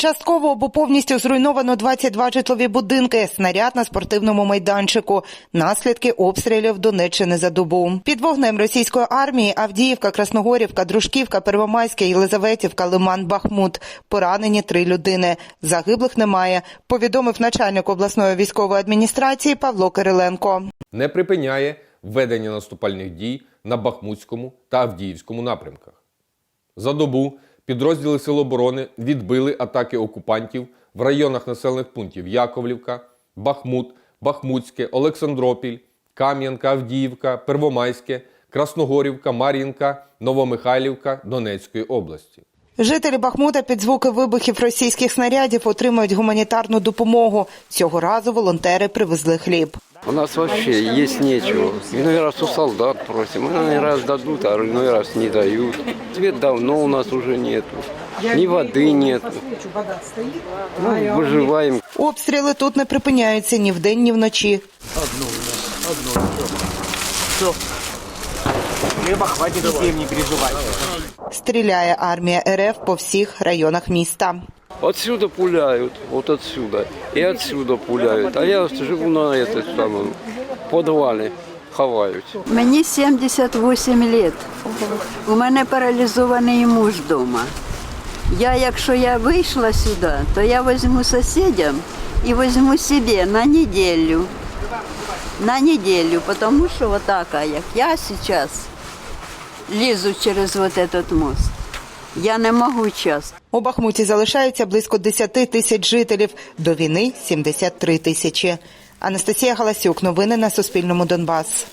Частково або повністю зруйновано 22 житлові будинки, снаряд на спортивному майданчику, наслідки обстрілів Донеччини за добу. Під вогнем російської армії Авдіївка, Красногорівка, Дружківка, Первомайське, Єлизаветівка, Лиман, Бахмут. Поранені три людини. Загиблих немає, повідомив начальник обласної військової адміністрації Павло Кириленко. не припиняє ведення наступальних дій на Бахмутському та Авдіївському напрямках. За добу підрозділи Сил оборони відбили атаки окупантів в районах населених пунктів Яковлівка, Бахмут, Бахмутське, Олександропіль, Кам'янка, Авдіївка, Первомайське, Красногорівка, Мар'їнка, Новомихайлівка Донецької області. Жителі Бахмута під звуки вибухів російських снарядів отримують гуманітарну допомогу. Цього разу волонтери привезли хліб. У нас вообще есть нечего. Иной раз у солдат просим, иной раз дадут, а иной раз не дают. Свет давно у нас уже нету. Ни воды нету. Ну, выживаем. Обстріли тут не припиняються ні вдень, ні вночі. Хлеба хватит всем, не переживайте. Стріляє армія РФ по всіх районах міста. Отсюда пуляют, вот отсюда. И отсюда пуляют. А я живу на этой самом подвале, ховаюсь. Мені 78 лет. У мене паралізований муж вдома. Я, якщо я вийшла сюди, то я візьму сусідям і візьму собі на неділю. На неділю, тому що отака, як я зараз лізу через вот этот мост. Я не можу час. У Бахмуті залишається близько 10 тисяч жителів. До війни 73 тисячі. Анастасія Галасюк. Новини на Суспільному Донбас.